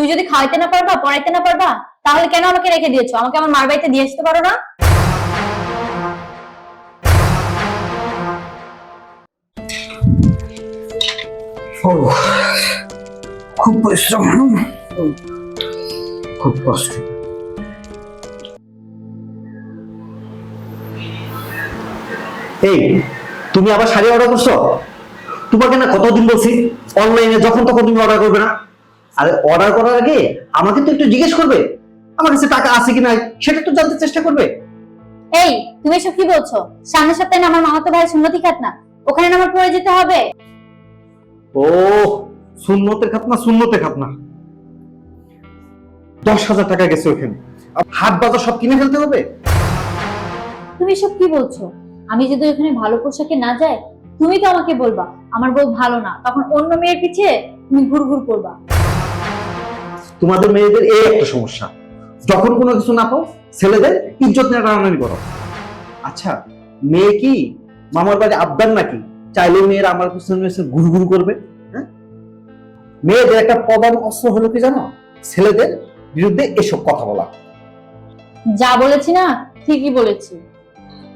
তুমি যদি খাওয়াইতে না পারবা পড়াইতে না পারবা তাহলে কেন আমাকে রেখে দিয়েছ? আমাকে আমার মার বাড়িতে দিয়ে আসতে পারো না? খুব পরিশ্রম খুব কষ্ট। এই তুমি আবার শাড়ি অর্ডার করছ? তোমাকে না কতদিন বলছি অনলাইনে যখন তখন তুমি অর্ডার করবে না? আরে অর্ডার করার আগে আমাকে তো একটু জিজ্ঞেস করবে আমার কাছে টাকা আছে কি নাই সেটা তো জানতে চেষ্টা করবে। এই তুমি এসব কি বলছো? সামনের সপ্তাহে আমার মামাতো ভাইয়ের সুন্নতি খাত না ওখানে আমার পড়ে যেতে হবে? ও শূন্যতে খাত না শূন্যতে খাত না দশ হাজার টাকা গেছে ওখানে। হাট বাজার সব কিনে ফেলতে হবে? তুমি এসব কি বলছো? আমি যদি ওখানে ভালো পোশাকে না যাই তুমি তো আমাকে বলবা আমার বউ ভালো না তখন অন্য মেয়ের পিছে তুমি ঘুর ঘুর করবা। তোমাদের মেয়েদের এই একটা সমস্যা। যখন কোনো কিছু না পাও ছেলেদের ইজ্জত নিয়ে টানাটানি করো। আচ্ছা মেয়ে কি মামার বাড়ি আবদার নাকি? চাইলে মেয়েরা আমার পিছনে এসে গুরু গুরু করবে হ্যাঁ? মেয়েদের একটা প্রধান অস্ত্র হলো কি জানো? ছেলেদের বিরুদ্ধে এসব কথা বলা। যা বলেছি না ঠিকই বলেছি।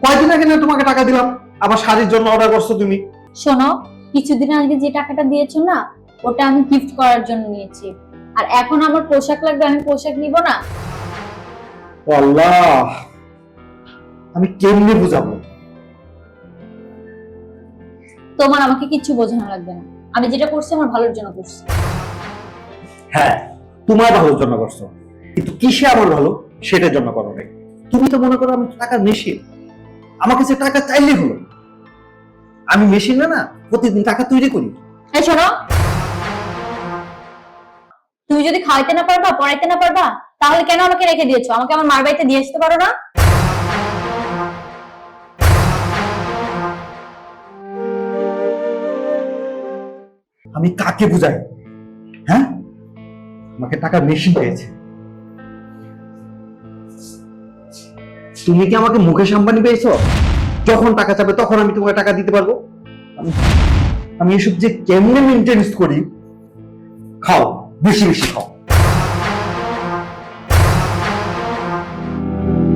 কয়দিন আগে না তোমাকে টাকা দিলাম? আবার শাড়ির জন্য অর্ডার করছ তুমি। শোনো কিছুদিন আগে যে টাকাটা দিয়েছ না ওটা আমি গিফট করার জন্য নিয়েছি। আর এখন আমার পোশাক লাগবে আমি পোশাক নিব না। আল্লাহ আমি কেমনে বুঝাবো? তোমার আমাকে কিচ্ছু বোঝানো লাগবে না। আমি যেটা করছি আমার ভালোর জন্য করছি। হ্যাঁ তোমার ভালোর জন্য করছ। কিন্তু কিসে আমার ভালো সেটার জন্য করো নাই। তুমি তো মনে করো আমি টাকার মেশিন আমার কাছে টাকা চাইলে হলো। আমি মেশিন না না প্রতিদিন টাকা তৈরি করি। এই শোনো তুমি যদি খাওয়াইতে না পারবা, পড়াইতে না পারবা, তাহলে কেন আমাকে রেখে দিয়েছ? আমাকে আমার মার বাড়িতে দিয়ে আসতে পারো না? আমি কাকে বুঝাই? হ্যাঁ? আমাকে টাকা মেশিন পেয়েছে। তুমি কি আমাকে মুকেশ আম্বানি পেয়েছ? যখন টাকা চাবে তখন আমি তোমাকে টাকা দিতে পারব? আমি- আমি এসব যে কেমনে মেনটেন্স করি, খাও। বেশি বেশি খাও